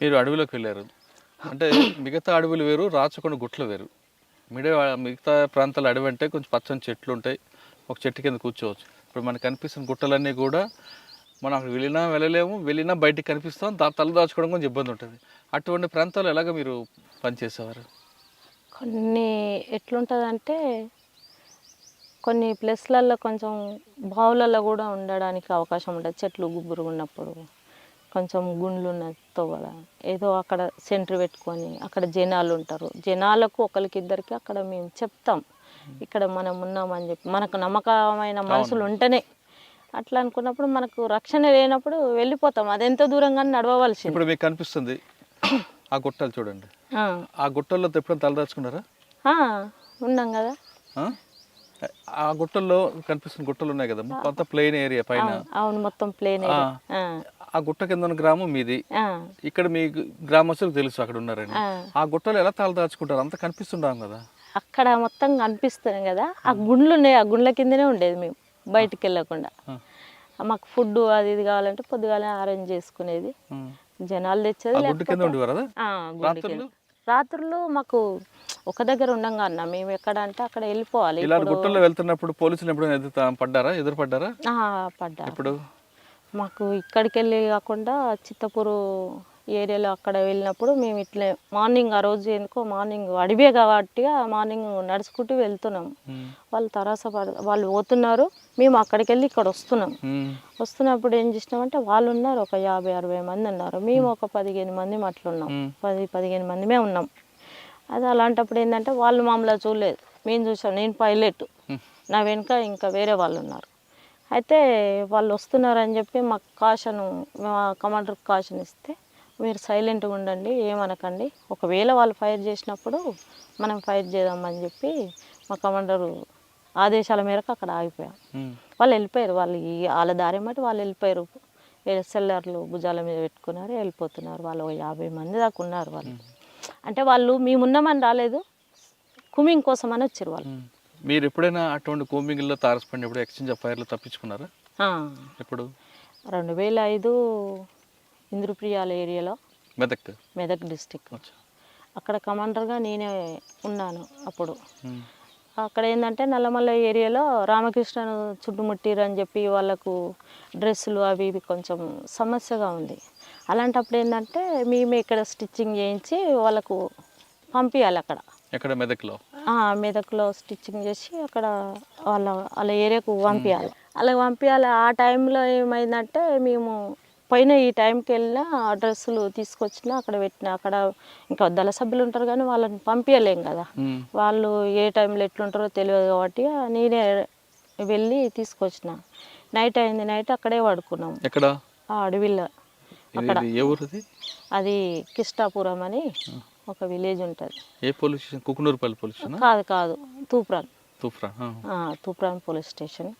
మీరు అడవిలోకి వెళ్ళారు. అంటే మిగతా అడవులు వేరు రాచకొండ గుట్లు వేరు. మిడే మిగతా ప్రాంతాల అడవి అంటే కొంచెం పచ్చని చెట్లు ఉంటాయి. ఒక చెట్టు కింద కూర్చోవచ్చు. ఇప్పుడు మనకు కనిపిస్తున్న గుట్టలన్నీ కూడా మనం అక్కడ వెళ్ళినా వెళ్ళలేము వెళ్ళినా బయటికి కనిపిస్తాం దా దాచుకోవడం కొంచెం ఇబ్బంది ఉంటుంది. అటువంటి ప్రాంతాలు ఎలాగ మీరు పనిచేసేవారు? కొన్ని ఎట్లుంటుందంటే కొన్ని ప్లేస్లలో కొంచెం బావులలో కూడా ఉండడానికి అవకాశం ఉంటుంది చెట్లు గుబ్బురు ఉన్నప్పుడు. కొంచెం గుండ్లు ఉన్న తోవల ఏదో అక్కడ సెంటర్ పెట్టుకొని అక్కడ జనాలు ఉంటారు. జనాలకు ఒకరికి ఇద్దరికి అక్కడ మేము చెప్తాం. ఇక్కడ మనం ఉన్నామని చెప్పి మనకు నమ్మకమైన మనసులు ఉంటేనే అట్లా అనుకున్నప్పుడు మనకు రక్షణ లేనప్పుడు వెళ్ళిపోతాం. అదెంత దూరంగా నడవవలసింది. ఇప్పుడు మీకు కనిపిస్తుంది. ఆ గుట్టలు చూడండి. ఆ, గుట్టల్లో ఎప్పుడైనా తల దాచుకున్నారా? ఆ, ఉన్నాం కదా. ఆ? గుట్టల్లో కనిపిస్తున్న గుట్టలు ఉన్నాయి కదా కొంత ప్లెయిన్ ఏరియా పైన. అవును మొత్తం ప్లేన్ ఆ. ఆ గుట్ట కింద ఉన్న గ్రామం మీది. ఇక్కడ మీ గ్రామస్తులకు తెలుసు అక్కడ ఉన్నారని. ఆ. గుట్టలు ఎలా తల దాచుకుంటారు అంత కనిపిస్తుంటాం కదా. అక్కడ మొత్తం కనిపిస్తుంది కదా. ఆ గుండ్లు ఉన్నాయి. ఆ గుండ్ల కిందనే ఉండేది మేము. బయటికి వెళ్ళకుండా. మాకు ఫుడ్ అది ఇది కావాలంటే పొద్దుగాలే అరేంజ్ చేసుకునేది. జనాలు తెచ్చేది రాత్రులు? మాకు ఒక దగ్గర ఉండంగా అన్న. మేము ఎక్కడ అంటే అక్కడ వెళ్ళిపోవాలి. ఇప్పుడు గుట్టల్లో వెళ్తున్నప్పుడు పోలీసులు ఎప్పుడైనా ఎదురు పడ్డారా? ఎదురు పడ్డారా ఆ, పడ్డా ఎప్పుడు? మాకు ఇక్కడికి వెళ్ళి కాకుండా చిత్తపూరు ఏరియాలో అక్కడ వెళ్ళినప్పుడు మేము ఇట్లే మార్నింగ్ ఆ రోజు ఎందుకో మార్నింగ్ అడివే కాబట్టి మార్నింగ్ నడుచుకుంటూ వెళ్తున్నాం. వాళ్ళు తరాస వాళ్ళు పోతున్నారు. మేము అక్కడికి వెళ్ళి ఇక్కడ వస్తున్నాం. వస్తున్నప్పుడు ఏం చేసినామంటే వాళ్ళు ఉన్నారు. ఒక యాభై అరవై మంది ఉన్నారు. మేము ఒక పదిహేను మంది అట్లున్నాం. పది పదిహేను మందిమే ఉన్నాం. అది అలాంటప్పుడు ఏంటంటే వాళ్ళు మామూలుగా చూడలేదు. మేము చూసాం. నేను పైలట్. నా వెనుక ఇంకా వేరే వాళ్ళు ఉన్నారు. అయితే వాళ్ళు వస్తున్నారని చెప్పి మాకు కాషన్ మా కమాండర్కి కాషన్ ఇస్తే మీరు సైలెంట్గా ఉండండి ఏమనకండి. ఒకవేళ వాళ్ళు ఫైర్ చేసినప్పుడు మనం ఫైర్ చేద్దామని చెప్పి మా కమాండరు ఆదేశాల మేరకు అక్కడ ఆగిపోయాం. వాళ్ళు వెళ్ళిపోయారు. వాళ్ళు వాళ్ళ దారి మట్టి వాళ్ళు వెళ్ళిపోయారు. సెల్లర్లు భుజాల మీద పెట్టుకున్నారు వెళ్ళిపోతున్నారు. వాళ్ళు ఒక యాభై మంది దాకా ఉన్నారు వాళ్ళు. అంటే వాళ్ళు మేమున్నామని రాలేదు. కుమింగ్ కోసం అని వచ్చారు వాళ్ళు. మీరు ఎప్పుడైనా అటువంటి కోమింగ్లో తారసపడినప్పుడు ఎక్స్చేంజ్ ఆఫ్ ఫైర్లో తప్పించుకున్నారా? ఆ, ఎప్పుడు? రెండు వేల ఐదు ఇంద్రప్రియాల ఏరియాలో. మెదక్. మెదక్ డిస్టిక్. అక్కడ కమాండర్గా నేనే ఉన్నాను అప్పుడు. అక్కడ ఏంటంటే నల్లమల్ల ఏరియాలో రామకృష్ణను చుట్టుముట్టిరు అని చెప్పి వాళ్ళకు డ్రెస్సులు అవి ఇవి కొంచెం సమస్యగా ఉంది. అలాంటప్పుడు ఏంటంటే మేమే ఇక్కడ స్టిచ్చింగ్ చేయించి వాళ్ళకు పంపించాలి అక్కడ ఎక్కడ మెదక్లో? మెదక్లో స్టిచ్చింగ్ చేసి అక్కడ వాళ్ళ వాళ్ళ ఏరియాకు పంపించాలి అలా పంపించాలి ఆ టైంలో ఏమైందంటే మేము పోయిన ఈ టైంకి వెళ్ళినా ఆ డ్రెస్సులు తీసుకొచ్చిన అక్కడ పెట్టిన. అక్కడ ఇంకా దళ సభ్యులు ఉంటారు కానీ వాళ్ళని పంపించలేం కదా. వాళ్ళు ఏ టైంలో ఎట్లుంటారో తెలియదు కాబట్టి నేనే వెళ్ళి తీసుకొచ్చిన. నైట్ అయింది. నైట్ అక్కడే పడుకున్నాం. ఎక్కడ? అడవిలో. అది అది కిష్టాపురం అని ఒక విలేజ్ ఉంటుంది. ఏ police station? Kukunoorpally police station? కాదు కాదు. తూప్రాన్. ఆ, తూప్రాన్ పోలీస్ స్టేషన్.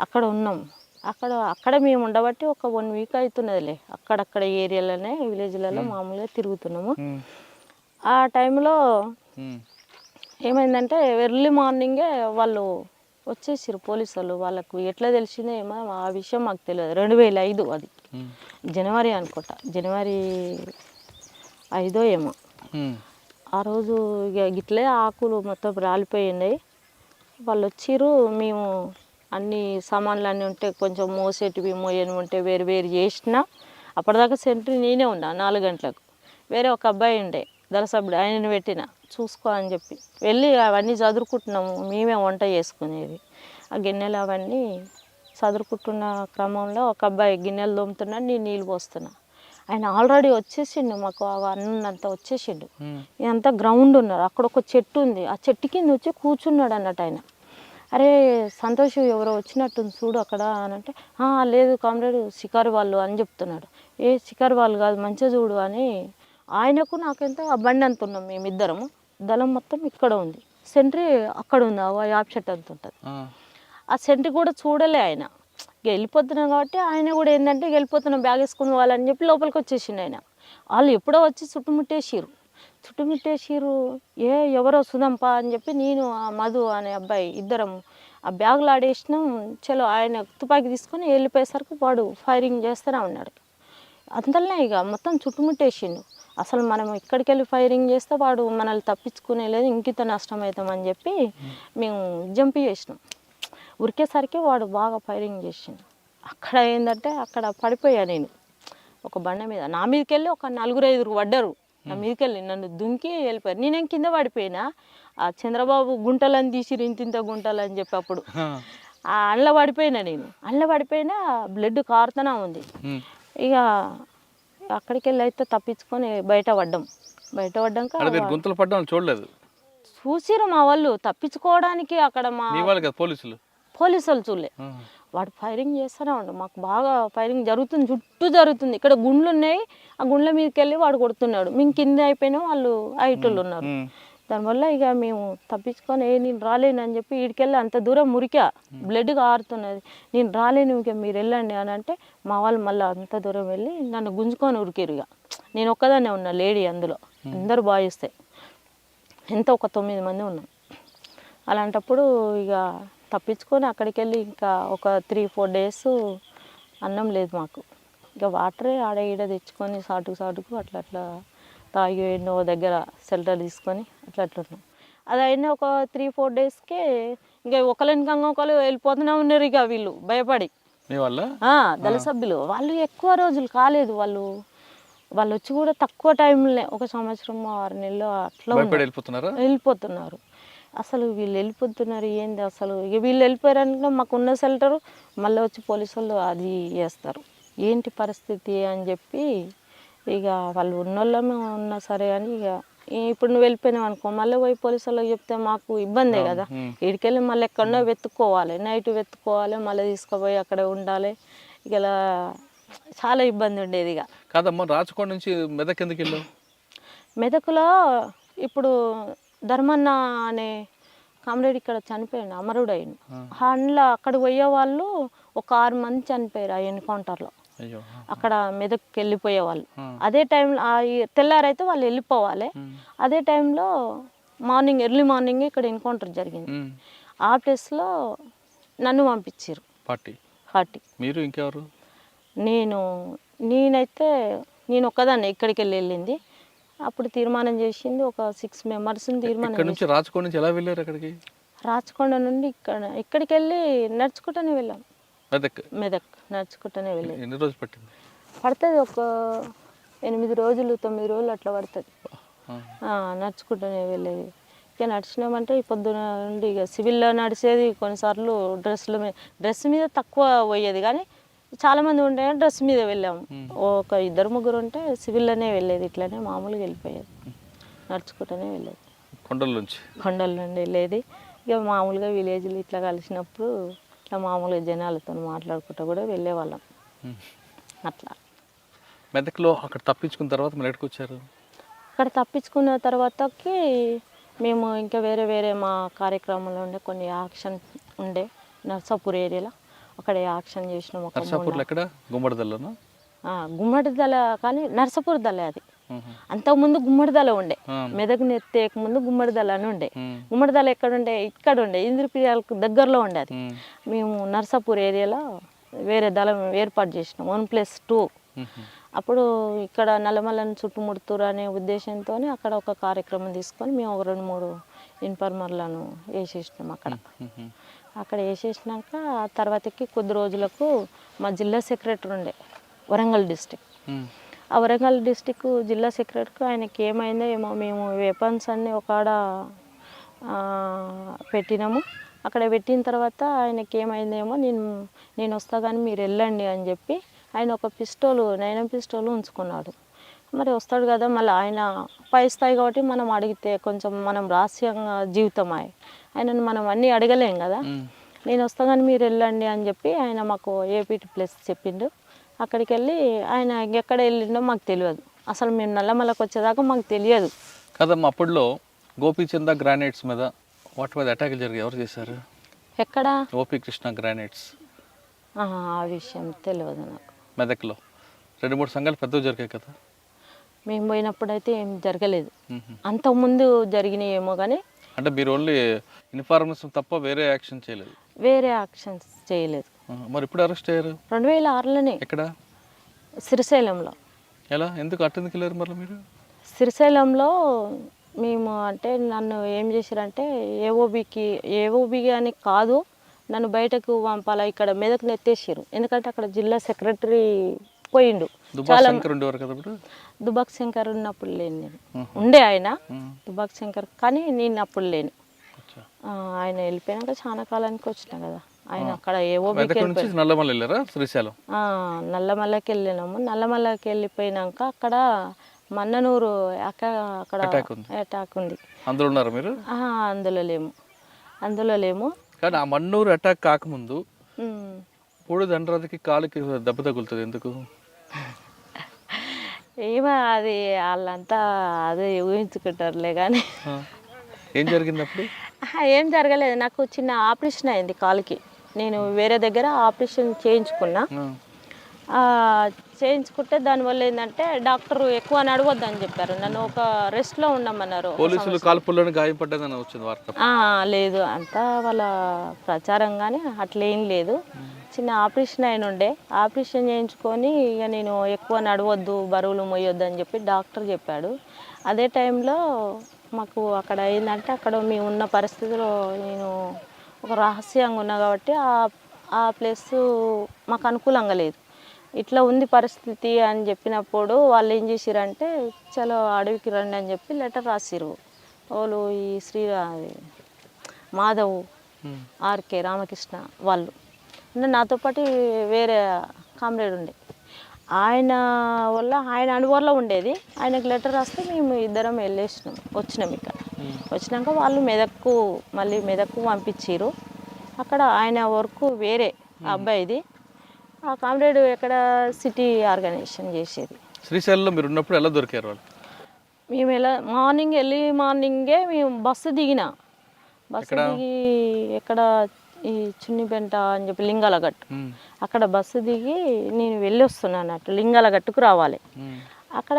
అక్కడ ఉన్నాం. అక్కడ అక్కడ మేము ఉండబట్టి ఒక వన్ వీక్ అవుతున్నదిలే అక్కడక్కడ ఏరియాలోనే విలేజ్లలో మామూలుగా తిరుగుతున్నాము. ఆ టైంలో. ఏమైందంటే ఎర్లీ మార్నింగే వాళ్ళు వచ్చేసారు పోలీసు వాళ్ళు వాళ్ళకు ఎట్లా తెలిసిందో ఏమో ఆ విషయం మాకు తెలియదు. రెండు వేల ఐదు అది. జనవరి అనుకుంటా. జనవరి ఐదో ఏమో. ఆ రోజు ఇక గిట్లే ఆకులు మొత్తం రాలిపోయినాయి. వాళ్ళు వచ్చిర్రు మేము అన్ని సామాన్లు అన్నీ ఉంటే కొంచెం మోసేటివి మోయని ఉంటే వేరు వేరు చేసిన అప్పటిదాకా సెంట్రీ నేనే ఉన్నా నాలుగు గంటలకు. వేరే ఒక అబ్బాయి ఉండే దళసభ్యుడు ఆయనను పెట్టిన చూసుకో అని చెప్పి. వెళ్ళి అవన్నీ చదువుకుంటున్నాము మేమే వంట చేసుకునేది. ఆ గిన్నెలు అవన్నీ చదువుకుంటున్న క్రమంలో ఒక అబ్బాయి గిన్నెలు తోముతున్నా నేను నీళ్ళు పోస్తున్నా. ఆయన ఆల్రెడీ వచ్చేసిండు మాకు అన్నంతా వచ్చేసిండు. ఇదంతా గ్రౌండ్ ఉన్నారు. అక్కడ ఒక చెట్టు ఉంది. ఆ చెట్టు కింద వచ్చి కూర్చున్నాడు అన్నట్టు ఆయన. అరే సంతోష్ ఎవరో వచ్చినట్టుంది చూడు అక్కడ అని అంటే "ఆ, లేదు కామ్రేడ్ షికారు వాళ్ళు అని చెప్తున్నాడు. ఏ షికారు వాళ్ళు కాదు మంచిగా చూడు అని ఆయనకు నాకెంత బండి అంత ఉన్నాం మేమిద్దరము. దళం మొత్తం ఇక్కడ ఉంది. సెంట్రీ అక్కడ ఉంది. ఆ యాప్ చెట్టు అంత ఉంటుంది. ఆ. సెంట్రీ కూడా చూడలే ఆయన. వెళ్ళిపోతున్నాం కాబట్టి ఆయన కూడా ఏంటంటే ఇక వెళ్ళిపోతున్నాం బ్యాగ్ వేసుకుని వాళ్ళని చెప్పి లోపలికి వచ్చేసిండు ఆయన. వాళ్ళు ఎప్పుడో వచ్చి చుట్టుముట్టేసిరు చుట్టుముట్టేసిరు ఏ ఎవరో సుధంపా అని చెప్పి నేను ఆ మధు అనే అబ్బాయి ఇద్దరం ఆ బ్యాగులు ఆడేసినాం. చలో ఆయన తుపాకీ తీసుకొని వెళ్ళిపోయేసరికి వాడు ఫైరింగ్ చేస్తూనే ఉన్నాడు అంతలోనే ఇక మొత్తం చుట్టుముట్టేసిండు. అసలు మనం ఇక్కడికి వెళ్ళి ఫైరింగ్ చేస్తే వాడు మనల్ని తప్పించుకునే లేదు ఇంకిత నష్టం అవుతామని చెప్పి మేము జంప్ చేసినాం. ఉరికేసరికి వాడు బాగా ఫైరింగ్ చేసిండు. అక్కడ ఏంటంటే అక్కడ పడిపోయా నేను. ఒక బండ మీద. నా మీదకి వెళ్ళి ఒక నలుగురు ఐదుగురు పడ్డారు. నా మీదకి వెళ్ళి నన్ను దుంకి వెళ్ళిపోయారు. నేనేం కింద పడిపోయినా ఆ చంద్రబాబు గుంటలని తీసి ఇంతింత గుంటలు అని చెప్పి అప్పుడు. ఆ అండ్ల పడిపోయినా నేను. అండ్ల పడిపోయినా బ్లడ్ కారుతూనే ఉంది. ఇక అక్కడికి వెళ్ళి అయితే తప్పించుకొని బయట పడ్డాం. బయట పడ్డాక గుంతలు పడ్డం చూడలేదు. చూసిరు మా వాళ్ళు. తప్పించుకోవడానికి అక్కడ మా పోలీసులు? పోలీసు వాళ్ళు చూడలే. వాడు ఫైరింగ్ చేస్తూనే ఉండు. మాకు బాగా ఫైరింగ్ జరుగుతుంది. చుట్టూ జరుగుతుంది. ఇక్కడ గుండ్లు ఉన్నాయి ఆ గుండ్ల మీదకి వెళ్ళి వాడు కొడుతున్నాడు. మేము కింద అయిపోయినా. వాళ్ళు హైటోళ్ళు ఉన్నారు. దానివల్ల ఇక మేము తప్పించుకొని ఏ నేను రాలేను అని చెప్పి వీడికెళ్ళి అంత దూరం మురికా. బ్లడ్ కారుతున్నది. నేను రాలేను ఇక మీరు వెళ్ళండి అని అంటే మా వాళ్ళు మళ్ళీ అంత దూరం వెళ్ళి నన్ను గుంజుకొని ఉరికిరు ఇక. నేను ఒక్కదాన్నే ఉన్నా లేడీ అందులో. అందరూ బాయిస్తాయి ఎంత? ఒక తొమ్మిది మంది ఉన్నాం. అలాంటప్పుడు ఇక తప్పించుకొని అక్కడికి వెళ్ళి ఇంకా ఒక త్రీ ఫోర్ డేస్ అన్నం లేదు మాకు. ఇక వాటరే ఆడ ఈడ తెచ్చుకొని సాటుకు సాటుకు అట్లా అట్లా తాగి ఎన్నో దగ్గర షెల్టర్ తీసుకొని అట్లా అట్లా ఉన్నాం. అది అయిన ఒక త్రీ ఫోర్ డేస్కే ఇంకా ఒకళ్ళని కంగా ఒకళ్ళు వెళ్ళిపోతూనే ఉన్నారు ఇక వీళ్ళు భయపడి. దళ సభ్యులు. వాళ్ళు ఎక్కువ రోజులు కాలేదు వాళ్ళు వాళ్ళు వచ్చి కూడా తక్కువ టైంలో ఒక సంవత్సరం ఆరు నెలలు అట్లా వెళ్ళిపోతున్నారు. అసలు వీళ్ళు వెళ్ళిపోతున్నారు ఏంది అసలు? ఇక వీళ్ళు వెళ్ళిపోయారంటే మాకు ఉన్న షెల్టరు మళ్ళీ వచ్చి పోలీసు వాళ్ళు అది చేస్తారు. ఏంటి పరిస్థితి అని చెప్పి ఇక వాళ్ళు ఉన్నోళ్ళమే ఉన్నా సరే అని ఇక ఇప్పుడు నువ్వు వెళ్ళిపోయినావు అనుకో మళ్ళీ పోయి పోలీసు వాళ్ళకి చెప్తే మాకు ఇబ్బందే కదా. ఇక్కడికెళ్ళి మళ్ళీ ఎక్కడో వెతుక్కోవాలి నైట్ వెతుక్కోవాలి మళ్ళీ తీసుకుపోయి అక్కడ ఉండాలి. ఇక చాలా ఇబ్బంది ఉండేది ఇక. కాదమ్మా రాచకొండ నుంచి మెదక్ ఎందుకు వెళ్ళావు? మెదకులో ఇప్పుడు ధర్మన్న అనే కామ్రేడ్ ఇక్కడ చనిపోయాడు అమరుడు అయిండు అందులో అక్కడ పోయే వాళ్ళు ఒక ఆరు మంది చనిపోయారు ఆ ఎన్కౌంటర్లో అక్కడ మెదక్కి వెళ్ళిపోయే వాళ్ళు. అదే టైంలో తెల్లారైతే వాళ్ళు వెళ్ళిపోవాలి. అదే టైంలో మార్నింగ్ ఎర్లీ మార్నింగ్ ఇక్కడ ఎన్కౌంటర్ జరిగింది. ఆ ప్లేస్లో నన్ను పంపించారు పార్టీ. పార్టీ. మీరు ఇంకెవరు? నేను నేనైతే నేను ఒక్కదాన్ని ఇక్కడికి వెళ్ళి వెళ్ళింది. అప్పుడు తీర్మానం చేసింది ఒక సిక్స్ మెంబర్స్ని తీర్మానం ఇక్కడ నుంచి? రాచకొండ నుంచి ఎలా వెళ్ళారు అక్కడికి? రాచకొండ నుండి ఇక్కడ ఇక్కడికి వెళ్ళి నడుచుకుంటూనే వెళ్ళాం. మెదక్. మెదక్ నడుచుకుంటూనే వెళ్ళేది ఎన్ని రోజులు పట్టింది? పడుతుంది ఒక ఎనిమిది రోజులు తొమ్మిది రోజులు అట్లా పడుతుంది. ఆ, నడుచుకుంటూనే వెళ్ళేది. ఇక నడిచినామంటే ఈ పొద్దున నుండి ఇక సివిల్లో నడిచేది కొన్నిసార్లు డ్రెస్సుల మీద డ్రెస్ మీద తక్కువ పోయేది. కానీ చాలామంది ఉండే డ్రెస్ మీద వెళ్ళాము. ఒక ఇద్దరు ముగ్గురు ఉంటే సివిల్లోనే వెళ్ళేది. ఇట్లనే మామూలుగా వెళ్ళిపోయేది. నడుచుకుంటూనే వెళ్ళేది. కొండల నుంచి? కొండల నుండి వెళ్ళేది. ఇక మామూలుగా విలేజ్లు ఇట్లా కలిసినప్పుడు ఇట్లా మామూలుగా జనాలతో మాట్లాడుకుంటూ కూడా వెళ్ళేవాళ్ళం. అట్లా. మెదక్లో అక్కడ తప్పించుకున్న తర్వాత ఎక్కడికి వచ్చారు? అక్కడ తప్పించుకున్న తర్వాతకి మేము ఇంకా వేరే వేరే మా కార్యక్రమంలో ఉండే కొన్ని యాక్షన్ ఉండే నర్సాపూర్ ఏరియాలో. అక్కడ యాక్షన్ చేసినాం ఒక మూడు నర్సాపూర్లో ఎక్కడ గుమ్మడిదల్లోనా ఆ, గుమ్మడి దళ కానీ నర్సాపూర్ దళ అది. అంతకుముందు గుమ్మడి దళ ఉండే. మెదక్ నెత్తేక ముందు గుమ్మడి దళ అని ఉండే ఉమ్. గుమ్మడి దళ ఎక్కడ ఉండే ఇక్కడ ఉండే ఇంద్రప్రియాలకు దగ్గరలో ఉండే అది. మేము నర్సాపూర్ ఏరియాలో వేరే దళం ఏర్పాటు చేసినాం వన్ ప్లస్ టూ. అప్పుడు ఇక్కడ నల్లమల్లని చుట్టుముడుతురు అనే ఉద్దేశంతో అక్కడ ఒక కార్యక్రమం తీసుకొని మేము ఒక రెండు మూడు ఇన్ఫర్మర్లను వేసేసినాం అక్కడ. అక్కడ వేసేసినాక ఆ తర్వాతకి కొద్ది రోజులకు మా జిల్లా సెక్రటరీ ఉండే వరంగల్ డిస్టిక్. ఆ వరంగల్ డిస్టిక్ జిల్లా సెక్రటరీకి ఆయనకి ఏమైందో ఏమో మేము వెపన్స్ అన్ని ఒక పెట్టినాము. అక్కడ పెట్టిన తర్వాత ఆయనకి ఏమైందేమో నేను నేను వస్తా కానీ మీరు వెళ్ళండి అని చెప్పి ఆయన ఒక పిస్టోలు నైనం పిస్టోలు ఉంచుకున్నాడు. మరి వస్తాడు కదా మళ్ళీ ఆయన పై స్థాయి కాబట్టి మనం అడిగితే కొంచెం మనం రహస్యంగా జీవితం ఆయన ఆయనను మనం అన్నీ అడగలేం కదా. నేను వస్తా కానీ మీరు వెళ్ళండి అని చెప్పి ఆయన మాకు ఏపీటీ ప్లేస్ చెప్పిండు. అక్కడికి వెళ్ళి ఆయన ఎక్కడ వెళ్ళిండో మాకు తెలియదు. అసలు మేము నల్లమలకు వచ్చేదాకా మాకు తెలియదు. కదమ్మా అప్పట్లో గోపీచంద గ్రానైట్స్ మీద వాటి మీద అటాకులు జరిగి ఎవరు చేశారు? ఎక్కడ? గోపీ కృష్ణ గ్రానైట్స్. ఆ విషయం తెలియదు నాకు. మెదక్లో. రెండు మూడు సంఘాలు పెద్దవి జరిగాయి కదా. మేము పోయినప్పుడైతే ఏం జరగలేదు. అంతకుముందు జరిగినాయి ఏమో కానీ అంటే మీరు ఓన్లీ ఇన్ఫార్మేషన్ తప్ప వేరే యాక్షన్ చేయలేదు? వేరే యాక్షన్స్ చేయలేదు. మరి ఇప్పుడు అరెస్ట్ అయ్యారు? రెండు వేల ఆరులోనే ఎక్కడ? శ్రీశైలంలో ఎలా? ఎందుకు వెళ్ళారు మళ్ళీ మీరు? శ్రీశైలంలో మేము అంటే నన్ను ఏం చేశారంటే ఏఓబికి ఏఓబి అని కాదు నన్ను బయటకు పంపాలా ఇక్కడ మెదక్ నెత్తేసారు ఎందుకంటే అక్కడ జిల్లా సెక్రటరీ పోయిండు. దుబాక్ శంకర్ ఉన్నప్పుడు లేను నేను. ఉండే ఆయన. దుబాక్ శంకర్ కానీ నేను అప్పుడు లేను. ఆయన వెళ్ళిపోయినాక చాలా కాలానికి వచ్చిన కదా. ఆయన అక్కడ శ్రీశైలం? ఆ, నల్లమల్లకి వెళ్ళినాము. నల్లమల్లకి వెళ్ళిపోయినాక అక్కడ మన్ననూరు అక్క అక్కడ. అటాక్ ఉంది. అందులో ఉన్నారు మీరు? అందులో లేము. అందులో లేము. కానీ ఆ మన్నూరు అటాక్ కాకముందు. పూడి దండరాజుకి కాలుకి దెబ్బ తగులుతుంది ఎందుకు? ఏమో అది వాళ్ళంతా అదే ఊహించుకుంటారులే కానీ. ఏం జరిగింది అప్పుడు ఏం జరగలేదు. నాకు చిన్న ఆపరేషన్ అయింది కాలుకి. నేను వేరే దగ్గర ఆపరేషన్ చేయించుకున్నా. చేయించుకుంటే దానివల్ల ఏంటంటే డాక్టర్ ఎక్కువ నడవద్దని చెప్పారు. నన్ను ఒక రెస్ట్లో ఉండమన్నారు. పోలీసులు కాల్పుల్లోనే గాయపడ్డదని వచ్చింది వార్త. లేదు. అంతా వాళ్ళ ప్రచారం కానీ అట్లేం లేదు. చిన్న ఆపరేషన్ అయిన ఉండే ఆపరేషన్ చేయించుకొని ఇక నేను ఎక్కువ నడవద్దు బరువులు మోయొద్దు అని చెప్పి డాక్టర్ చెప్పాడు. అదే టైంలో మాకు అక్కడ ఏంటంటే అక్కడ మేము ఉన్న పరిస్థితిలో నేను ఒక రహస్యంగా ఉన్నా కాబట్టి ఆ ఆ ప్లేస్ మాకు అనుకూలంగా లేదు. ఇట్లా ఉంది పరిస్థితి అని చెప్పినప్పుడు వాళ్ళు ఏం చేసిరంటే చలో అడవికి రండి అని చెప్పి లెటర్ రాసిరు వాళ్ళు ఈ శ్రీ మాధవ్. ఆర్కే రామకృష్ణ వాళ్ళు. అంటే నాతో పాటు వేరే కామ్రేడ్ ఉండే. ఆయన వల్ల ఆయన అనుభవంలో ఉండేది. ఆయనకు లెటర్ రాస్తే మేము ఇద్దరం వెళ్ళేసినాం వచ్చినాం ఇక్కడ. వచ్చినాక వాళ్ళు మెదక్కు మళ్ళీ మెదక్కు పంపించారు అక్కడ ఆయన వర్క్ వేరే అబ్బాయిది. ఆ కామ్రేడ్ ఎక్కడ సిటీ ఆర్గనైజేషన్ చేసేది. శ్రీశైలంలో మీరు ఉన్నప్పుడు ఎలా దొరికారు వాళ్ళు? మేము ఎలా మార్నింగ్ ఎర్లీ మార్నింగే మేము బస్సు దిగిన. బస్సు దిగి ఎక్కడ? ఈ చున్నిపెంట అని చెప్పి లింగాలగట్టు. అక్కడ బస్సు దిగి నేను వెళ్ళి వస్తున్నాను అన్నట్టు లింగాలగట్టుకు రావాలి. అక్కడ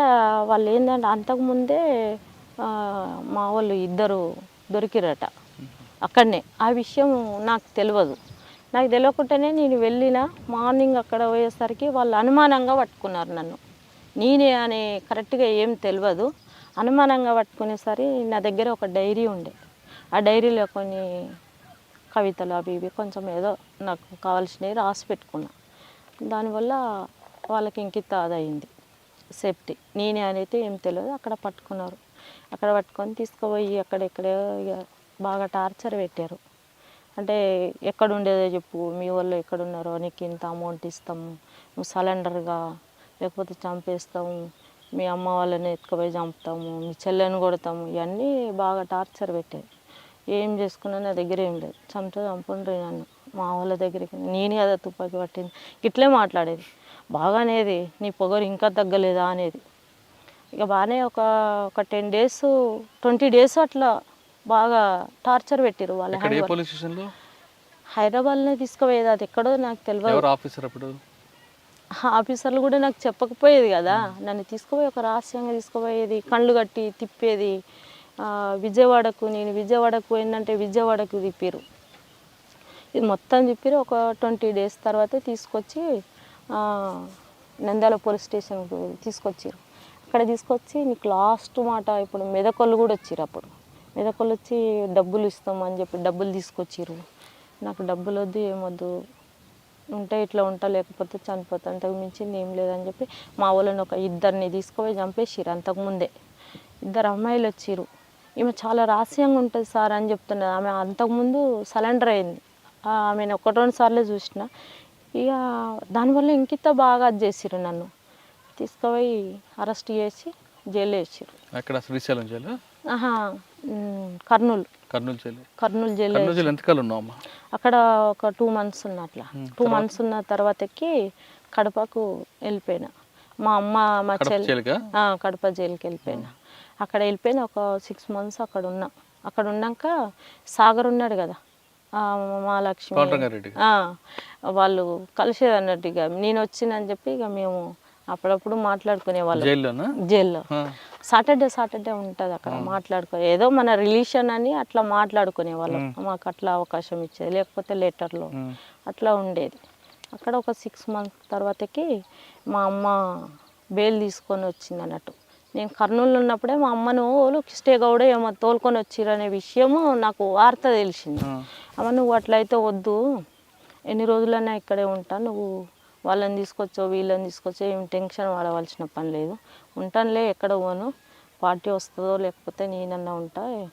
వాళ్ళు ఏంటంటే అంతకుముందే మా వాళ్ళు ఇద్దరు దొరికిరట. అక్కడనే. ఆ విషయం నాకు తెలియదు. నాకు తెలియకుండానే నేను వెళ్ళిన మార్నింగ్ అక్కడ పోయేసరికి వాళ్ళు అనుమానంగా పట్టుకున్నారు నన్ను. నేనే అని కరెక్ట్గా ఏం తెలియదు అనుమానంగా పట్టుకునేసరి నా దగ్గర ఒక డైరీ ఉండే. ఆ డైరీలో కొన్ని కవితలు అవి ఇవి కొంచెం ఏదో నాకు కావాల్సినవి రాసి పెట్టుకున్నా. దానివల్ల వాళ్ళకి ఇంకిత అదయింది. సేఫ్టీ. నేనే అనేది ఏం తెలియదు అక్కడ పట్టుకున్నారు. అక్కడ పట్టుకొని తీసుకుపోయి అక్కడెక్కడే ఇక బాగా టార్చర్ పెట్టారు. అంటే ఎక్కడ ఉండేదో చెప్పు మీ వాళ్ళు ఎక్కడ ఉన్నారో నీకు ఇంత అమౌంట్ ఇస్తాము నువ్వు సలెండర్గా లేకపోతే చంపేస్తాము మీ అమ్మ వాళ్ళని ఎత్తుకుపోయి చంపుతాము మీ చెల్లెని కొడతాము ఇవన్నీ బాగా టార్చర్ పెట్టేది. ఏం చేసుకున్నా నా దగ్గర ఏం లేదు. చంపితే చంపండి నన్ను. మా వాళ్ళ దగ్గరికి నేనే కదా తుపాకీ పట్టింది. ఇట్లే మాట్లాడేది. బాగానేది నీ పొగరు ఇంకా తగ్గలేదా అనేది. ఇక బాగానే ఒక ఒక టెన్ డేస్ ట్వంటీ డేస్ అట్లా బాగా టార్చర్ పెట్టిరు వాళ్ళ హైదరాబాద్లో తీసుకుపోయేది అది ఎక్కడో నాకు తెలియదు ఆఫీసర్ అప్పుడు? ఆఫీసర్లు కూడా నాకు చెప్పకపోయేది కదా. నన్ను తీసుకుపోయి ఒక రహస్యంగా తీసుకుపోయేది కళ్ళు కట్టి తిప్పేది. విజయవాడకు నేను విజయవాడకు పోయిందంటే విజయవాడకు తిప్పారు ఇది మొత్తం తిప్పిరు ఒక ట్వంటీ డేస్ తర్వాత తీసుకొచ్చి నంద్యాల పోలీస్ స్టేషన్కు తీసుకొచ్చారు అక్కడ తీసుకొచ్చి నీకు లాస్ట్ మాట ఇప్పుడు మెదకొల్లు కూడా వచ్చారు అప్పుడు. మెదకొల్లు వచ్చి డబ్బులు ఇస్తాం అని చెప్పి డబ్బులు తీసుకొచ్చారు నాకు డబ్బులు వద్దు ఏమొద్దు. ఉంటే ఇట్లా ఉంటా లేకపోతే చనిపోతా అంతకు మించి ఏం లేదని చెప్పి మా వాళ్ళని ఒక ఇద్దరిని తీసుకుపోయి చంపేసిరు అంతకుముందే ఇద్దరు అమ్మాయిలు వచ్చిర్రు. ఈమె చాలా రహస్యంగా ఉంటుంది సార్ అని చెప్తున్నది. ఆమె అంతకుముందు సరెండర్ అయింది. ఆమెను ఒకటి రెండు సార్లు చూసిన. ఇక దానివల్ల ఇంకిత బాగా అది చేసిర్రు నన్ను. తీసుకుపోయి అరెస్ట్ చేసి జైలు వేసిర్రు. అక్కడ Srisailam jail Kurnool. Kurnool jail. Kurnool jail Kurnool jail ఎంతకాలం ఉన్నావు అమ్మా? అక్కడ ఒక టూ మంత్స్ ఉన్న అట్లా టూ మంత్స్ ఉన్న తర్వాతకి కడపకు వెళ్ళిపోయినా. మా అమ్మ మా చెల్లి కడప జైలుకి వెళ్ళిపోయినా. అక్కడ వెళ్ళిపోయిన ఒక సిక్స్ మంత్స్ అక్కడ ఉన్నా. అక్కడ ఉన్నాక సాగర్ ఉన్నాడు కదా ఆ, మా లక్ష్మి కోటరంగారెడ్డి ఆ, వాళ్ళు కలిసేది అన్నట్టు ఇక. నేను వచ్చినని చెప్పి ఇక మేము అప్పుడప్పుడు మాట్లాడుకునే వాళ్ళం జైల్లో. సాటర్డే సాటర్డే ఉంటుంది అక్కడ మాట్లాడుకో ఏదో మన రిలేషన్ అని అట్లా మాట్లాడుకునే వాళ్ళం. మాకు అట్లా అవకాశం ఇచ్చేది. లేకపోతే లెటర్లో. అట్లా ఉండేది. అక్కడ ఒక సిక్స్ మంత్స్ తర్వాతకి మా అమ్మ బెయిల్ తీసుకొని వచ్చింది అన్నట్టు. నేను కర్నూలు ఉన్నప్పుడే మా అమ్మను వాళ్ళు కిష్టే గౌడ ఏమో తోలుకొని వచ్చిర్రు అనే విషయము నాకు వార్త తెలిసింది. అమ్మ నువ్వు అట్లయితే వద్దు. ఎన్ని రోజులైనా ఇక్కడే ఉంటా. నువ్వు వాళ్ళని తీసుకొచ్చో వీళ్ళని తీసుకొచ్చో ఏం టెన్షన్ పడవలసిన పని లేదు. ఉంటానులే ఎక్కడ పోను పార్టీ వస్తుందో లేకపోతే నేనన్నా ఉంటా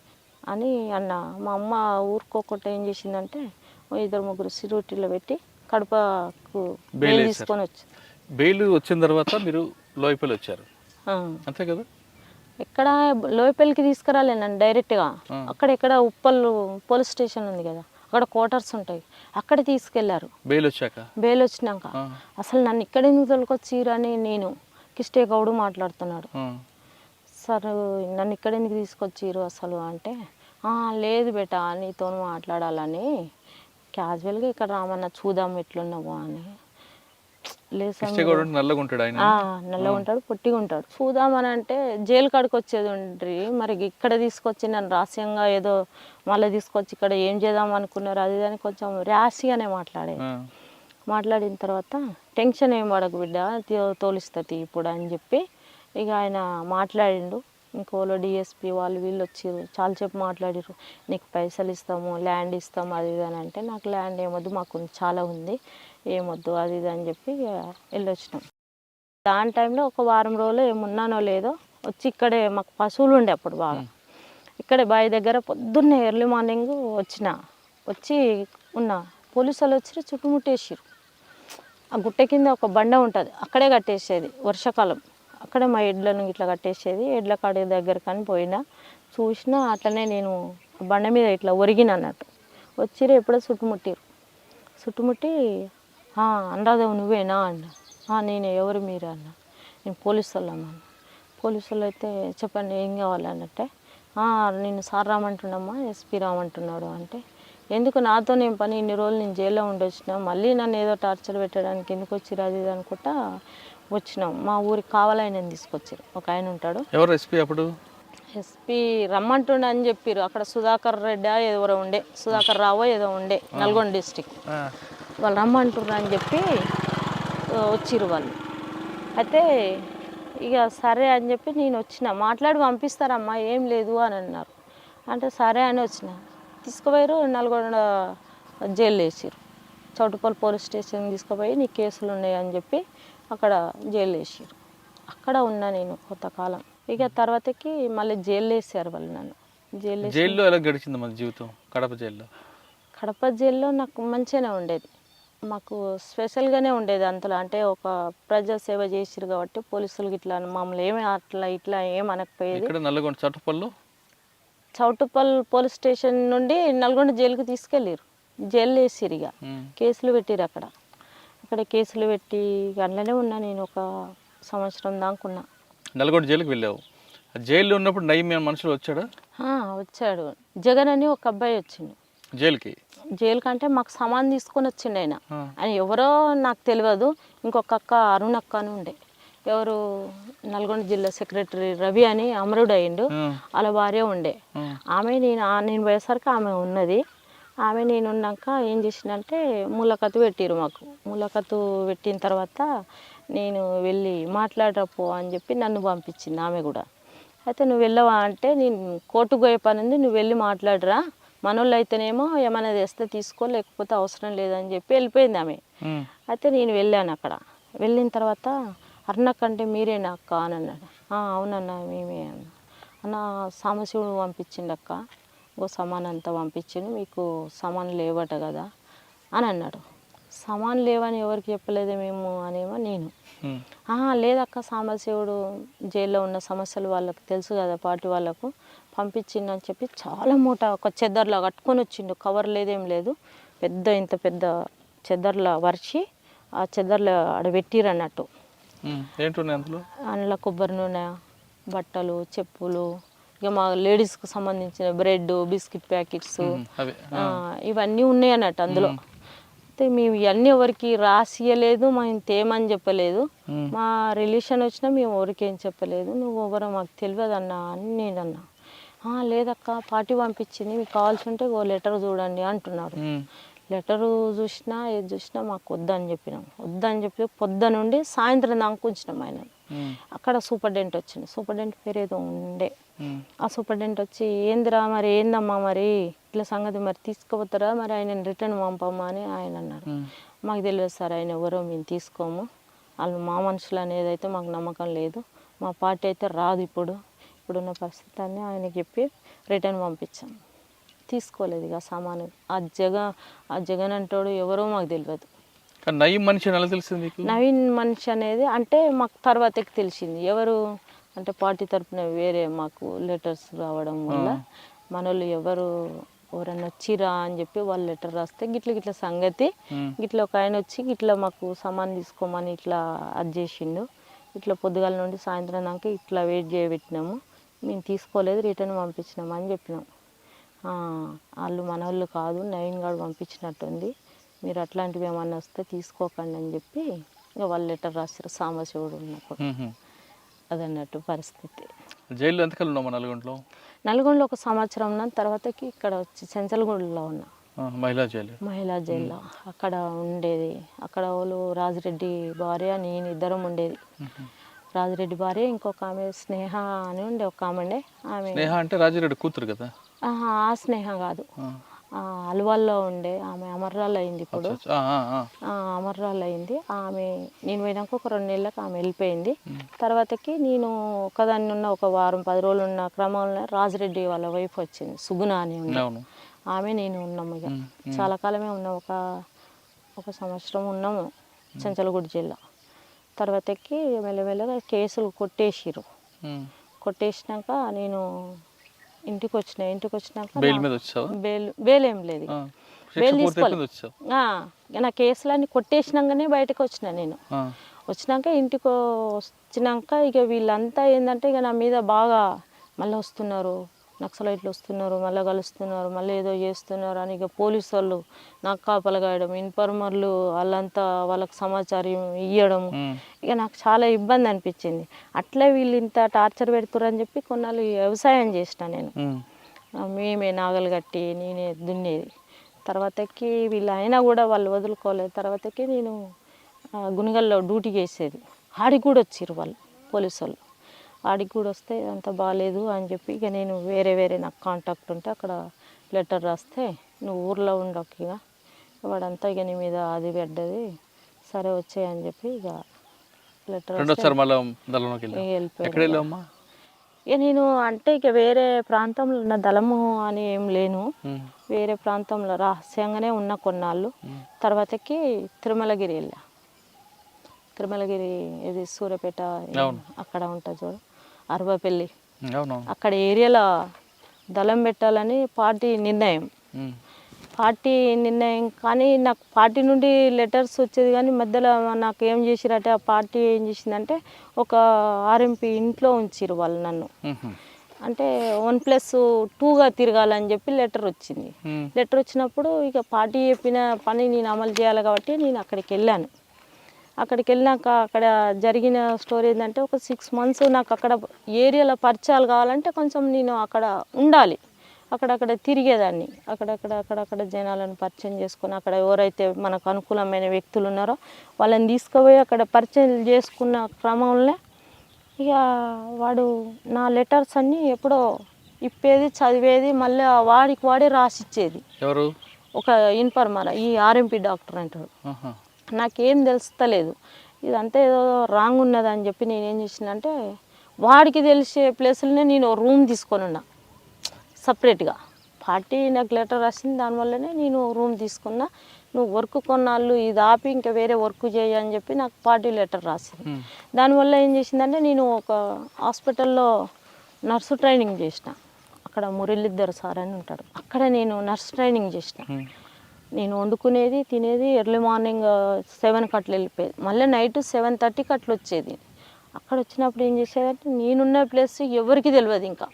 అని అన్న. మా అమ్మ ఊరుకోకుండా ఏం చేసిందంటే ఇద్దరు ముగ్గురు సిరూటీలో పెట్టి కడపకు బెయిల్. తీసుకొని వచ్చి బెయిల్ వచ్చిన తర్వాత మీరు లోయపల్లి వచ్చారు. అంతే కదా? ఎక్కడ లోయపల్లికి తీసుకురాలే నన్ను డైరెక్ట్గా. అక్కడ ఎక్కడ ఉప్పల్ పోలీస్ స్టేషన్ ఉంది కదా. అక్కడ క్వార్టర్స్ ఉంటాయి. అక్కడ తీసుకెళ్ళారు. బెయిల్ వచ్చాక బెయిల్ వచ్చినాక. అసలు నన్ను ఇక్కడ ఎందుకు తొలకొచ్చిరని నేను కిష్టే గౌడు మాట్లాడుతున్నాడు. సార్ నన్ను ఇక్కడ ఎందుకు తీసుకొచ్చిరు అసలు? అంటే "ఆ, లేదు బేటా నీతో మాట్లాడాలని. క్యాజువల్గా ఇక్కడ రామన్న చూద్దాం ఎట్లున్నావు అని లేదు సార్ కిష్టే కూడా నల్లగా ఉంటాడు ఆయన నల్లగా ఉంటాడు పొట్టిగా ఉంటాడు చూద్దామని అంటే జైలు కాడికి వచ్చేది ఉండ్రి మరి ఇక్కడ తీసుకొచ్చి నన్ను రహస్యంగా ఏదో మళ్ళీ తీసుకొచ్చి ఇక్కడ ఏం చేద్దాం అనుకున్నారు అది అని కొంచెం ర్యాషిగానే మాట్లాడేది ఆ. మాట్లాడిన తర్వాత టెన్షన్ ఏం పడకు బిడ్డ తోలిస్తుంది ఇప్పుడు అని చెప్పి ఇక ఆయన మాట్లాడిండు. ఇంకోలో డిఎస్పి వాళ్ళు వీళ్ళు వచ్చిర్రు చాలాసేపు మాట్లాడిర్రు. నీకు పైసలు ఇస్తాము ల్యాండ్ ఇస్తాము అది ఇది అని అంటే నాకు ల్యాండ్ ఏమొద్దు మాకు చాలా ఉంది. ఏమొద్దు అది ఇది అని చెప్పి వెళ్ళొచ్చినాం. దాని టైంలో ఒక వారం రోజులు ఏమున్నానో లేదో వచ్చి ఇక్కడే మాకు పశువులు ఉండే అప్పుడు బాగా. ఇక్కడే బావి దగ్గర పొద్దున్నే ఎర్లీ మార్నింగ్ వచ్చిన వచ్చి ఉన్నా పోలీసు వాళ్ళు వచ్చి చుట్టుముట్టేసిర్రు. ఆ గుట్ట కింద ఒక బండ ఉంటుంది అక్కడే కట్టేసేది వర్షాకాలం. అక్కడే మా ఎడ్లను ఇట్లా కట్టేసేది ఎడ్ల కాడి దగ్గర కానీ పోయినా చూసినా అట్లనే నేను బండ మీద ఇట్లా ఒరిగిన అన్నట్టు. వచ్చిర్రు ఎప్పుడో చుట్టుముట్టిరు చుట్టుముట్టి "ఆ, అనురాధవ్ నువ్వేనా అన్న. "ఆ, నేనే ఎవరు మీరు అన్న. నేను పోలీసు వాళ్ళమ్మా అన్న. పోలీసు వాళ్ళు అయితే చెప్పండి ఏం కావాలన్నట్టే "ఆ, నేను సార్ రామంటున్నామ్మా ఎస్పీ రామంటున్నాడు అంటే. ఎందుకు నాతో నేను పని ఇన్ని రోజులు నేను జైల్లో ఉండొచ్చిన మళ్ళీ నన్ను ఏదో టార్చర్ పెట్టడానికి ఎందుకు వచ్చిరు అది ఇది అనుకుంటా వచ్చినాం. మా ఊరికి కావాలని తీసుకొచ్చారు ఒక ఆయన ఉంటాడు. ఎవరు ఎస్పీ అప్పుడు? ఎస్పీ రమ్మంటుండ అని చెప్పారు అక్కడ సుధాకర్ రెడ్డి ఎవరో ఉండే. సుధాకర్ రావో ఏదో ఉండే. నల్గొండ డిస్టిక్. వాళ్ళు రమ్మంటుర్రు అని చెప్పి వచ్చిర్రు వాళ్ళు. అయితే ఇక సరే అని చెప్పి నేను వచ్చిన. మాట్లాడి పంపిస్తారమ్మా ఏం లేదు అని అన్నారు. అంటే సరే అని వచ్చిన. తీసుకుపోయారు నల్గొండ జైలు వేసారు చౌటుపల్లి పోలీస్ స్టేషన్ తీసుకుపోయి నీ కేసులు ఉన్నాయి అని చెప్పి అక్కడ జైలు వేసారు అక్కడ ఉన్నా నేను కొంతకాలం. ఇక తర్వాతకి మళ్ళీ జైలు వేసారు వాళ్ళు నన్ను. జైలు వేసి జైల్లో ఎలా గడిచింది మన జీవితం? కడప జైల్లో? కడప జైల్లో నాకు మంచిగానే ఉండేది. మాకు స్పెషల్గానే ఉండేది అంతలో. అంటే ఒక ప్రజా సేవ చేసిరు కాబట్టి పోలీసులు ఇట్లా మమ్మల్ని ఏమి అట్లా ఇట్లా ఏం అనకపోయేది. ఇక్కడ నల్లగొండ చట్టపల్లు చౌటుప్పల్ పోలీస్ స్టేషన్ నుండి నల్గొండ జైలుకి తీసుకెళ్ళారు జైలు వేసిరు ఇక కేసులు పెట్టిరు అక్కడ. అక్కడ కేసులు పెట్టి అందులోనే ఉన్నా నేను ఒక సంవత్సరం దాకున్నా. నల్గొండ జైలుకి వెళ్ళావు. జైల్లో ఉన్నప్పుడు నయం మన మనుషులు వచ్చాడా? వచ్చాడు. జగన్ అని ఒక అబ్బాయి వచ్చిండు. జైలుకి? జైలు కంటే మాకు సామాన్ తీసుకొని వచ్చిండు ఆయన. ఆయన ఎవరో నాకు తెలియదు. ఇంకొక అక్క అరుణ్ అక్క అని ఉండే. ఎవరు? నల్గొండ జిల్లా సెక్రటరీ రవి అని అమరుడు అయిండు. వాళ్ళ భార్య ఉండే. ఆమె నేను నేను పోయేసరికి ఆమె ఉన్నది. ఆమె నేను ఉన్నాక ఏం చేసిందంటే ములకత్తు పెట్టిరు మాకు. ములకత్తు పెట్టిన తర్వాత నేను వెళ్ళి మాట్లాడరపో అని చెప్పి నన్ను పంపించింది ఆమె కూడా. అయితే నువ్వు వెళ్ళవా అంటే నేను కోర్టుకు పోయే పని ఉంది నువ్వు వెళ్ళి మాట్లాడరా. మనోళ్ళు అయితేనేమో ఏమైనా తెస్తే తీసుకో లేకపోతే అవసరం లేదని చెప్పి వెళ్ళిపోయింది ఆమె. అయితే నేను వెళ్ళాను అక్కడ. వెళ్ళిన తర్వాత అర్ణక్ అంటే మీరేనా అక్క? అని అన్నాడు. "ఆ, అవునన్న మేమే అన్న. అన్న సామశివుడు పంపించిండు అక్క. ఓ సామాన్ అంతా పంపించిండు. మీకు సామాన్ లేవట కదా అని అన్నాడు. సామాన్ లేవని ఎవరికి చెప్పలేదే మేము అనేమో నేను. ఉమ్. "ఆహా, లేదక్క సాంబశివుడు జైల్లో ఉన్న సమస్యలు వాళ్ళకి తెలుసు కదా పార్టీ వాళ్ళకు. పంపించిండు అని చెప్పి చాలా మూట ఒక చెద్దర్లా కట్టుకొని వచ్చిండు. కవర్ లేదేం లేదు. పెద్ద ఇంత పెద్ద చెద్దర్లా వరిచి ఆ చెద్దర్లో ఆడ పెట్టిరు అన్నట్టు. అందులో? కొబ్బరి నూనె బట్టలు చెప్పులు ఇక మా లేడీస్కి సంబంధించిన బ్రెడ్ బిస్కెట్ ప్యాకెట్స్ ఇవన్నీ ఉన్నాయి అన్నట్టు అందులో. అయితే మేము ఇవన్నీ ఎవరికి రాసియలేదు మా ఇంతేమని చెప్పలేదు. ఉమ్. మా రిలేషన్ వచ్చినా మేము ఎవరికి ఏం చెప్పలేదు. నువ్వు ఎవరో మాకు తెలియదు అన్నా అని నేను అన్నా "ఆ, లేదక్క పార్టీ పంపించింది మీకు కావాల్సి ఉంటే ఓ లెటర్ చూడండి అంటున్నాడు ఉమ్. లెటరు చూసినా ఏది చూసినా మాకు వద్దని చెప్పినాం. వద్దని చెప్పి పొద్దు నుండి సాయంత్రం దాకా ఉంచినాం ఆయన. అక్కడ సూపరింటెండెంట్ వచ్చింది సూపరింటెండెంట్ పేరు ఏదో ఉండే ఆ సూపరింటెండెంట్ వచ్చి ఏందిరా మరి ఏందమ్మా మరి? ఇట్లా సంగతి మరి తీసుకుపోతారా? మరి ఆయన రిటర్న్ పంపమ్మా అని ఆయన అన్నారు. మాకు తెలియదు సార్ ఆయన ఎవరో మేము తీసుకోము. వాళ్ళు మా మనుషులు అనేది అయితే మాకు నమ్మకం లేదు. మా పార్టీ అయితే రాదు ఇప్పుడు. ఇప్పుడున్న పరిస్థితి అని ఆయనకి చెప్పి రిటర్న్ పంపించాం. తీసుకోలేదు ఇక సామాను. ఆ జగ ఆ జగన్ అంటాడు ఎవరో మాకు తెలియదు నయం మనిషి ఎలా తెలిసింది నవీన్ మనిషి అనేది అంటే మాకు తర్వాతకి తెలిసింది. ఎవరు? అంటే పార్టీ తరపున వేరే మాకు లెటర్స్ రావడం వల్ల మనోళ్ళు ఎవరు? ఎవరన్నా వచ్చిరా అని చెప్పి వాళ్ళు లెటర్ రాస్తే గిట్ల గిట్ల సంగతి. ఇట్లా ఒక ఆయన వచ్చి ఇట్లా మాకు సామాన్ తీసుకోమని ఇట్లా అది చేసిండు. ఇట్లా పొద్దుగాల నుండి సాయంత్రం దాకా ఇట్లా వెయిట్ చేయబెట్టినాము. మేము తీసుకోలేదు రిటర్న్ పంపించినాము అని చెప్పినాం. "ఆ, వాళ్ళు మన వాళ్ళు కాదు నవీన్ గారు పంపించినట్టుంది. మీరు అట్లాంటివి ఏమన్నా వస్తే తీసుకోకండి అని చెప్పి ఇక వాళ్ళు లెటర్ రాశారు సాంబశివుడు ఉన్నప్పుడు. ఉమ్. అదన్నట్టు పరిస్థితి. జైల్లో ఎంతకాలం ఉన్నామా నల్గొండలో? నల్గొండలో ఒక సంవత్సరం ఉన్న తర్వాతకి ఇక్కడ వచ్చి చెంచలగూడలో ఉన్నా. మహిళా జైలు. మహిళా జైల్లో. అక్కడ ఉండేది. అక్కడ వాళ్ళు రాజిరెడ్డి భార్య నేను ఇద్దరం ఉండేది. రాజిరెడ్డి భార్య ఇంకొక ఆమె స్నేహ అని ఉండే ఒక ఆమె ఉండే ఆమె స్నేహ అంటే రాజిరెడ్డి కూతురు కదా? ఆ స్నేహ కాదు. అల్వాల్లో ఉండే ఆమె అమర్రాలు అయింది ఇప్పుడు అమర్రాలు అయింది ఆమె నేను పోయినాక ఒక రెండు నెలలకు ఆమె వెళ్ళిపోయింది. తర్వాతకి నేను ఒకదాన్ని ఉన్న ఒక వారం పది రోజులు ఉన్న క్రమంలో రాజిరెడ్డి వాళ్ళ వైఫ్ వచ్చింది సుగుణ అని ఉంది ఆమె నేను ఉన్నాము ఇక. చాలా కాలమే ఉన్నాం ఒక ఒక సంవత్సరం ఉన్నాము చెంచలగూడ జిల్లా. తర్వాతకి మెల్లమెల్లగా కేసులు కొట్టేసిరు. కొట్టేసినాక నేను ఇంటికి వచ్చిన ఇంటికి వచ్చినాక బెయిల్ మీద వచ్చావా? బెయిల్ బెయిల్ ఏం లేదు బెయిల్ తీసుకోవాలి నా కేసులన్నీ కొట్టేసినాకనే బయటకు వచ్చిన నేను వచ్చినాక ఇంటికి వచ్చినాక ఇక వీళ్ళంతా ఏంటంటే ఇక నా మీద బాగా మళ్ళీ వస్తున్నారు నక్సలైట్లు వస్తున్నారు మళ్ళీ కలుస్తున్నారు మళ్ళీ ఏదో చేస్తున్నారు అని ఇక పోలీసు వాళ్ళు నాకు కాపలగాయడం ఇన్ఫార్మర్లు వాళ్ళంతా వాళ్ళకి సమాచారం ఇవ్వడం ఇక నాకు చాలా ఇబ్బంది అనిపించింది. అట్లే వీళ్ళు ఇంత టార్చర్ పెడుతున్నారు అని చెప్పి కొన్నాళ్ళు వ్యవసాయం చేసిన నేను. మేమే. నాగలు కట్టి నేనే దున్నేది. తర్వాతకి వీళ్ళు అయినా కూడా వాళ్ళు వదులుకోలేదు. తర్వాతకి నేను గుణగల్లో డ్యూటీ చేసేది. ఆడికి కూడా వచ్చిర్రు వాళ్ళు పోలీసు వాళ్ళు ఆడికి కూడా వస్తే అంత బాగాలేదు అని చెప్పి ఇక నేను వేరే వేరే నాకు కాంటాక్ట్ ఉంటే అక్కడ లెటర్ రాస్తే నువ్వు ఊర్లో ఉండకు ఇక. వాడంతా ఇక నీ మీద అది పడ్డది. సరే వచ్చాయి అని చెప్పి ఇక లెటర్ రెండోసారి మళ్ళీ ఇక నేను అంటే ఇక వేరే ప్రాంతంలో ఉన్న దళము అని ఏం లేను. వేరే ప్రాంతంలో రహస్యంగానే ఉన్న కొన్నాళ్ళు. తర్వాతకి తిరుమలగిరి వెళ్ళా. తిరుమలగిరి ఇది సూర్యపేట. అక్కడ ఉంటుంది చూడు. అరవపల్లి. అక్కడ ఏరియాలో దళం పెట్టాలని పార్టీ నిర్ణయం. పార్టీ నిర్ణయం కానీ నాకు పార్టీ నుండి లెటర్స్ వచ్చేది కానీ మధ్యలో నాకు ఏం చేసిరంటే ఆ పార్టీ ఏం చేసిందంటే ఒక ఆర్ఎంపీ ఇంట్లో ఉంచిరు వాళ్ళు నన్ను. అంటే వన్ ప్లస్ టూగా తిరగాలని చెప్పి లెటర్ వచ్చింది. లెటర్ వచ్చినప్పుడు ఇక పార్టీ చెప్పిన పని నేను అమలు చేయాలి కాబట్టి నేను అక్కడికి వెళ్ళాను. అక్కడికి వెళ్ళాక అక్కడ జరిగిన స్టోరీ ఏంటంటే ఒక సిక్స్ మంత్స్ నాకు అక్కడ ఏరియాలో పరిచయాలు కావాలంటే కొంచెం నేను అక్కడ ఉండాలి. అక్కడక్కడ తిరిగేదాన్ని. అక్కడక్కడ అక్కడక్కడ జనాలను పరిచయం చేసుకొని అక్కడ ఎవరైతే మనకు అనుకూలమైన వ్యక్తులు ఉన్నారో వాళ్ళని తీసుకుపోయి అక్కడ పరిచయం చేసుకున్న క్రమంలో ఇక వాడు నా లెటర్స్ అన్నీ ఎప్పుడో ఇప్పేది చదివేది మళ్ళీ వాడికి వాడే రాసిచ్చేది. ఎవరు? ఒక ఇన్ఫర్మర్ ఈ ఆర్ఎంపీ డాక్టర్ అంటాడు నాకేం తెలుస్తలేదు. ఇదంతా ఏదో రాంగ్ ఉన్నది అని చెప్పి నేను ఏం చేసిన వాడికి తెలిసే ప్లేస్లోనే నేను రూమ్ తీసుకొని ఉన్నా. సపరేట్గా పార్టీ నాకు లెటర్ రాసింది దానివల్లనే నేను రూమ్ తీసుకున్నా. నువ్వు వర్క్ కొన్నాళ్ళు ఇది ఆపి ఇంకా వేరే వర్క్ చేయి అని చెప్పి నాకు పార్టీ లెటర్ రాసింది. ఉమ్, దానివల్ల ఏం చేసిందంటే నేను ఒక హాస్పిటల్లో నర్సు ట్రైనింగ్ చేసిన. అక్కడ మురళిద్దరు సార్ అని ఉంటాడు. అక్కడ నేను నర్స్ ట్రైనింగ్ చేసిన. ఉమ్, నేను వండుకునేది తినేది ఎర్లీ మార్నింగ్ సెవెన్ కట్లు వెళ్ళిపోయేది. మళ్ళీ నైట్ సెవెన్ థర్టీకి అట్లా వచ్చేది. అక్కడ వచ్చినప్పుడు ఏం చేసేదంటే నేనున్న ప్లేస్ ఎవరికి తెలియదు ఇంకా.